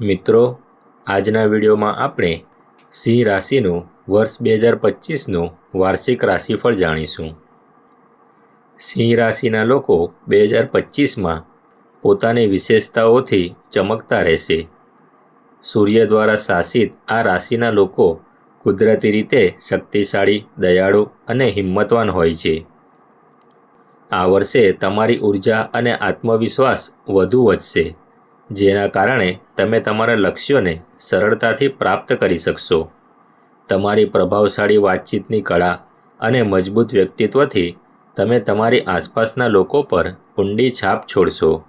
મિત્રો, આજના વિડીયોમાં આપણે સિંહ રાશિનું વર્ષ બે હજાર પચીસનું વાર્ષિક રાશિફળ જાણીશું. સિંહ રાશિના લોકો બે હજાર પચીસમાં પોતાની વિશેષતાઓથી ચમકતા રહેશે. સૂર્ય દ્વારા શાસિત આ રાશિના લોકો કુદરતી રીતે શક્તિશાળી, દયાળુ અને હિંમતવાન હોય છે. આ વર્ષે તમારી ઊર્જા અને આત્મવિશ્વાસ વધુ વધશે. જેના કારણે તમે તમારા લક્ષ્યોને સરળતાથી પ્રાપ્ત કરી શકશો. તમારી પ્રભાવશાળી વાતચીતની કળા અને મજબૂત વ્યક્તિત્વથી તમે તમારી આસપાસના લોકો પર ઊંડી છાપ છોડશો.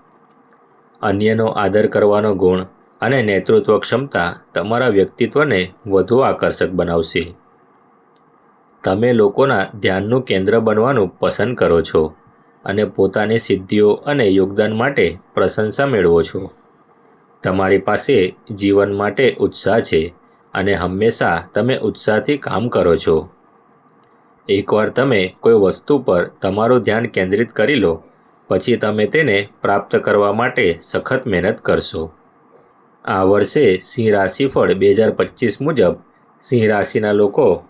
અન્યનો આદર કરવાનો ગુણ અને નેતૃત્વ ક્ષમતા તમારા વ્યક્તિત્વને વધુ આકર્ષક બનાવશે. તમે લોકોના ધ્યાનનું કેન્દ્ર બનવાનું પસંદ કરો છો અને પોતાની સિદ્ધિઓ અને યોગદાન માટે પ્રશંસા મેળવો છો. તમારી પાસે જીવન માટે ઉત્સાહ છે અને હંમેશા તમે ઉત્સાહથી કામ કરો છો. એકવાર તમે કોઈ વસ્તુ પર તમારું ધ્યાન કેન્દ્રિત કરી લો, પછી તમે તેને પ્રાપ્ત કરવા માટે સખત મહેનત કરશો. આ વર્ષે સિંહ રાશિફળ બે હજાર પચીસ મુજબ સિંહ રાશિના લોકો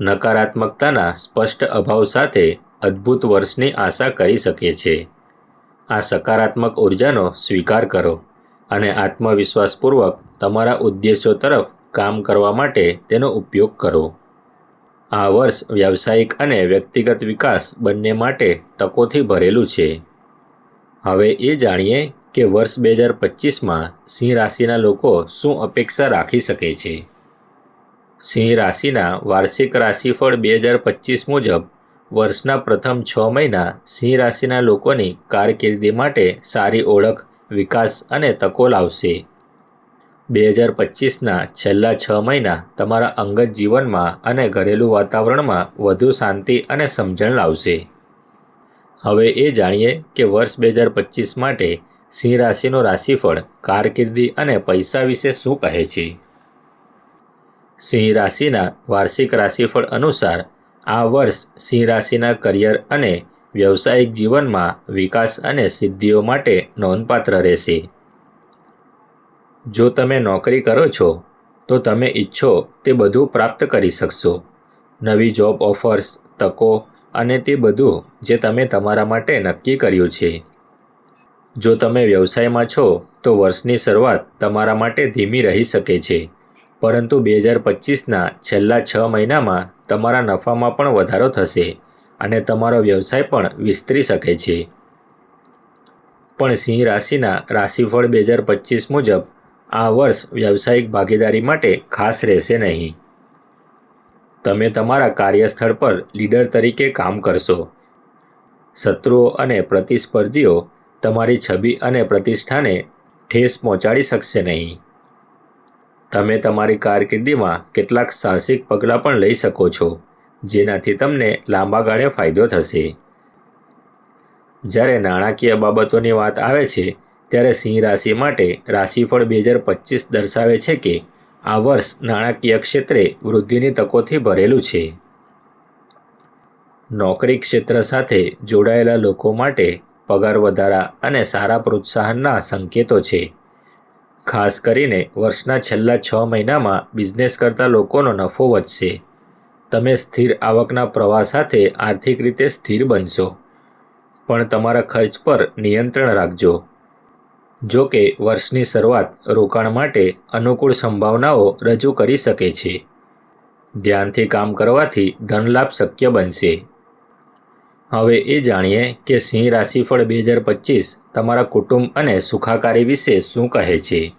નકારાત્મકતાના સ્પષ્ટ અભાવ સાથે અદ્ભુત વર્ષની આશા કરી શકે છે. આ સકારાત્મક ઉર્જાનો સ્વીકાર કરો. અને આત્મવિશ્વાસપૂર્વક તમારા ઉદ્દેશો તરફ કામ કરવા માટે તેનો ઉપયોગ કરો. આ વર્ષ વ્યાવસાયિક અને વ્યક્તિગત વિકાસ બંને માટે તકોથી ભરેલું છે. હવે એ જાણીએ કે વર્ષ બે હજાર પચીસમાં સિંહ રાશિના લોકો શું અપેક્ષા રાખી શકે છે. સિંહ રાશિના વાર્ષિક રાશિફળ બે હજાર પચીસ મુજબ વર્ષના પ્રથમ છ મહિના સિંહ રાશિના લોકોની કારકિર્દી માટે સારી ઓળખ વિકાસ અને તકો લાવશે. બે હજાર પચીસના છેલ્લા છ મહિના તમારા અંગત જીવનમાં અને ઘરેલું વાતાવરણમાં વધુ શાંતિ અને સમજણ લાવશે. હવે એ જાણીએ કે વર્ષ બે હજાર પચીસ માટે સિંહ રાશિનું રાશિફળ કારકિર્દી અને પૈસા વિશે શું કહે છે? સિંહ રાશિના વાર્ષિક રાશિફળ અનુસાર આ વર્ષ સિંહ રાશિના કરિયર અને વ્યવસાયિક જીવનમાં વિકાસ અને સિદ્ધિઓ માટે નોંધપાત્ર રહેશે. જો તમે નોકરી કરો છો, તો તમે ઈચ્છો તે બધું પ્રાપ્ત કરી શકશો. નવી જોબ ઓફર્સ, તકો અને તે બધું જે તમે તમારા માટે નક્કી કર્યું છે. જો તમે વ્યવસાયમાં છો, તો વર્ષની શરૂઆત તમારા માટે ધીમી રહી શકે છે. પરંતુ બે હજાર પચીસના છેલ્લા છ મહિનામાં તમારા નફામાં પણ વધારો થશે. અને તમારો વ્યવસાય પણ વિસ્તરી શકે છે. પણ સિંહ રાશિના રાશિફળ બે હજાર પચીસ મુજબ આ વર્ષ વ્યવસાયિક ભાગીદારી માટે ખાસ રહેશે નહીં. તમે તમારા કાર્યસ્થળ પર લીડર તરીકે કામ કરશો. શત્રુઓ અને પ્રતિસ્પર્ધીઓ તમારી છબી અને પ્રતિષ્ઠાને ઠેસ પહોંચાડી શકશે નહીં. તમે તમારી કારકિર્દીમાં કેટલાક સાહસિક પગલાં પણ લઈ શકો છો. જેનાથી તમને લાંબા ગાળે ફાયદો થશે. જ્યારે નાણાકીય બાબતોની વાત આવે છે, ત્યારે સિંહ રાશિ માટે રાશિફળ બે હજાર પચીસ દર્શાવે છે કે આ વર્ષ નાણાકીય ક્ષેત્રે વૃદ્ધિની તકોથી ભરેલું છે. નોકરી ક્ષેત્ર સાથે જોડાયેલા લોકો માટે પગાર વધારા અને સારા પ્રોત્સાહનના સંકેતો છે. ખાસ કરીને વર્ષના છેલ્લા છ મહિનામાં બિઝનેસ કરતા લોકોનો નફો વધશે. તમે સ્થિર આવકના પ્રવાહ સાથે આર્થિક રીતે સ્થિર બનશો. પણ તમારા ખર્ચ પર નિયંત્રણ રાખજો. જો કે વર્ષની શરૂઆત રોકાણ માટે અનુકૂળ સંભાવનાઓ રજૂ કરી શકે છે. ધ્યાનથી કામ કરવાથી ધનલાભ શક્ય બનશે. હવે એ જાણીએ કે સિંહ રાશિફળ બે હજાર પચીસ તમારા કુટુંબ અને સુખાકારી વિશે શું કહે છે.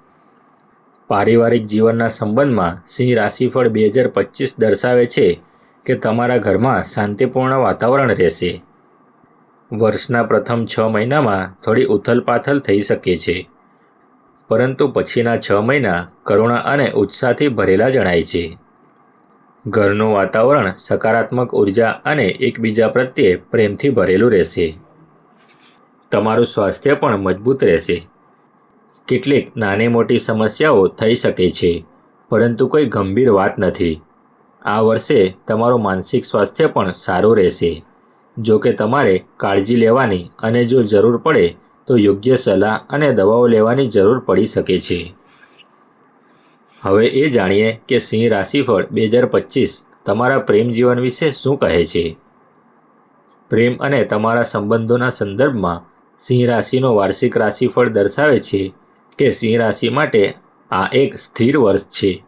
પારિવારિક જીવનના સંબંધમાં સિંહ રાશિફળ બે હજાર પચીસ દર્શાવે છે કે તમારા ઘરમાં શાંતિપૂર્ણ વાતાવરણ રહેશે. વર્ષના પ્રથમ છ મહિનામાં થોડી ઉથલપાથલ થઈ શકે છે. પરંતુ પછીના છ મહિના કરુણા અને ઉત્સાહથી ભરેલા જણાય છે. ઘરનું વાતાવરણ સકારાત્મક ઊર્જા અને એકબીજા પ્રત્યે પ્રેમથી ભરેલું રહેશે. તમારું સ્વાસ્થ્ય પણ મજબૂત રહેશે. કેટલીક નાની મોટી સમસ્યાઓ થઈ શકે છે, પરંતુ કોઈ ગંભીર વાત નથી. આ વર્ષે તમારું માનસિક સ્વાસ્થ્ય પણ સારું રહેશે. જો કે તમારે કાળજી લેવાની અને જો જરૂર પડે, તો યોગ્ય સલાહ અને દવાઓ લેવાની જરૂર પડી શકે છે. હવે એ જાણીએ કે સિંહ રાશિફળ બે હજાર પચીસ તમારા પ્રેમ જીવન વિશે શું કહે છે? પ્રેમ અને તમારા સંબંધોના સંદર્ભમાં સિંહ રાશિનો વાર્ષિક રાશિફળ દર્શાવે છે કે સિંહ રાશિ માટે આ એક સ્થિર વર્ષ છે.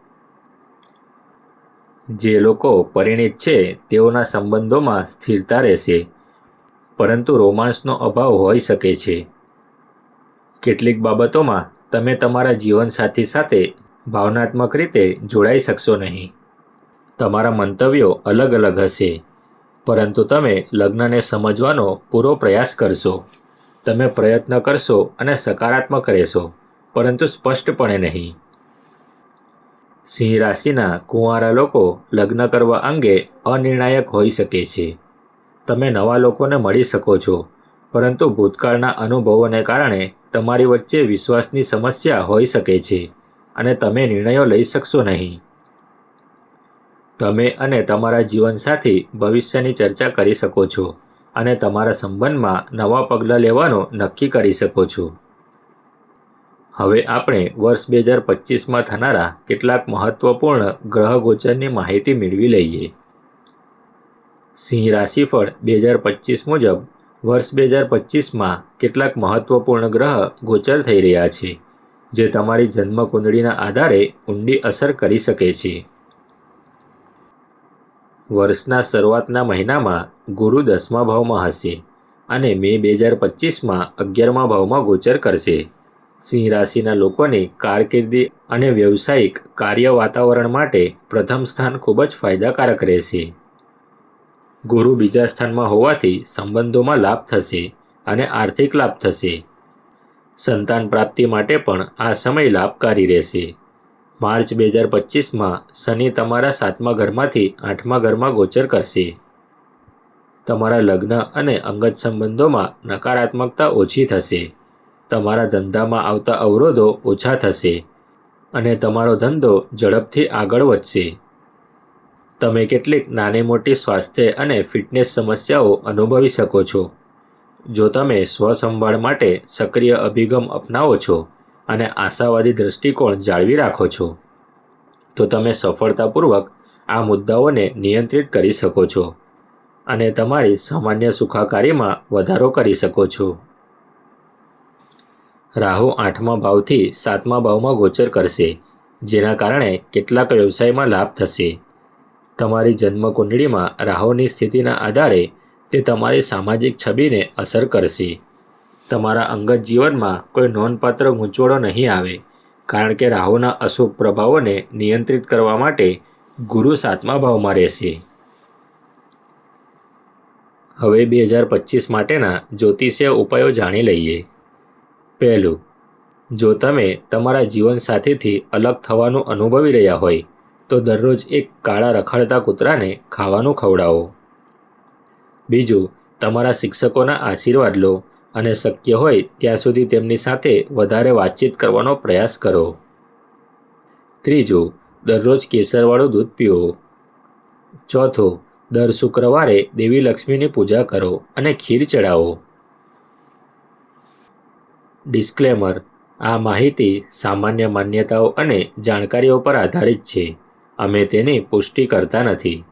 જે લોકો પરિણિત છે, તેઓના સંબંધોમાં સ્થિરતા રહેશે. પરંતુ રોમાન્સનો અભાવ હોઈ શકે છે. કેટલીક બાબતોમાં તમે તમારા જીવનસાથી સાથે ભાવનાત્મક રીતે જોડાઈ શકશો નહીં. તમારા મંતવ્યો અલગ અલગ હશે. પરંતુ તમે લગ્નને સમજવાનો પૂરો પ્રયાસ કરશો. તમે પ્રયત્ન કરશો અને સકારાત્મક રહેશો. પરંતુ સ્પષ્ટપણે નહીં. સિંહ રાશિના કુંવારા લોકો લગ્ન કરવા અંગે અનિર્ણાયક હોઈ શકે છે. તમે નવા લોકોને મળી શકો છો, પરંતુ ભૂતકાળના અનુભવોને કારણે તમારી વચ્ચે વિશ્વાસની સમસ્યા હોઈ શકે છે અને તમે નિર્ણયો લઈ શકશો નહીં. તમે અને તમારા જીવનસાથી ભવિષ્યની ચર્ચા કરી શકો છો અને તમારા સંબંધમાં નવા પગલાં લેવાનું નક્કી કરી શકો છો. હવે આપણે વર્ષ બે હજાર પચીસમાં થનારા કેટલાક મહત્વપૂર્ણ ગ્રહ ગોચરની માહિતી મેળવી લઈએ. સિંહ રાશિફળ બે હજાર પચીસ મુજબ વર્ષ બે હજાર પચીસમાં કેટલાક મહત્વપૂર્ણ ગ્રહ ગોચર થઈ રહ્યા છે, જે તમારી જન્મકુંડળીના આધારે ઊંડી અસર કરી શકે છે. વર્ષના શરૂઆતના મહિનામાં ગુરુ દસમા ભાવમાં હશે અને મે બે હજાર પચીસમાં અગિયારમા ભાવમાં ગોચર કરશે. સિંહ રાશિના લોકોની કારકિર્દી અને વ્યવસાયિક કાર્ય વાતાવરણ માટે પ્રથમ સ્થાન ખૂબ જ ફાયદાકારક રહેશે. ગુરુ બીજા સ્થાનમાં હોવાથી સંબંધોમાં લાભ થશે અને આર્થિક લાભ થશે. સંતાન પ્રાપ્તિ માટે પણ આ સમય લાભકારી રહેશે. માર્ચ બે હજાર પચીસમાં શનિ તમારા સાતમા ઘરમાંથી આઠમા ઘરમાં ગોચર કરશે. તમારા લગ્ન અને અંગત સંબંધોમાં નકારાત્મકતા ઓછી થશે. તમારા ધંધામાં આવતા અવરોધો ઓછા થશે અને તમારો ધંધો ઝડપથી આગળ વધશે. તમે કેટલીક નાની મોટી સ્વાસ્થ્ય અને ફિટનેસ સમસ્યાઓ અનુભવી શકો છો. જો તમે સ્વસંભાળ માટે સક્રિય અભિગમ અપનાવો છો અને આશાવાદી દૃષ્ટિકોણ જાળવી રાખો છો, તો તમે સફળતાપૂર્વક આ મુદ્દાઓને નિયંત્રિત કરી શકો છો અને તમારી સામાન્ય સુખાકારીમાં વધારો કરી શકો છો. રાહુ આઠમા ભાવથી સાતમા ભાવમાં ગોચર કરશે, જેના કારણે કેટલાક વ્યવસાયમાં લાભ થશે. તમારી જન્મકુંડળીમાં રાહુની સ્થિતિના આધારે તે તમારી સામાજિક છબીને અસર કરશે. તમારા અંગત જીવનમાં કોઈ નોંધપાત્ર ગૂંચવડો નહીં આવે, કારણ કે રાહુના અશુભ પ્રભાવોને નિયંત્રિત કરવા માટે ગુરુ સાતમા ભાવમાં રહેશે. હવે બે હજાર પચીસ માટેના જ્યોતિષીય ઉપાયો જાણી લઈએ. પહેલું, જો તમે તમારા જીવનસાથીથી અલગ થવાનું અનુભવી રહ્યા હોય, તો દરરોજ એક કાળા રખડતા કૂતરાને ખાવાનું ખવડાવો. બીજું, તમારા શિક્ષકોના આશીર્વાદ લો અને શક્ય હોય ત્યાં સુધી તેમની સાથે વધારે વાતચીત કરવાનો પ્રયાસ કરો. ત્રીજું, દરરોજ કેસરવાળું દૂધ પીવો ચોથું, દર શુક્રવારે દેવી લક્ષ્મીની પૂજા કરો અને ખીર ચડાવો. ડિસ્ક્લેમર આ માહિતી સામાન્ય માન્યતાઓ અને જાણકારીઓ પર આધારિત છે. અમે તેની પુષ્ટિ કરતા નથી.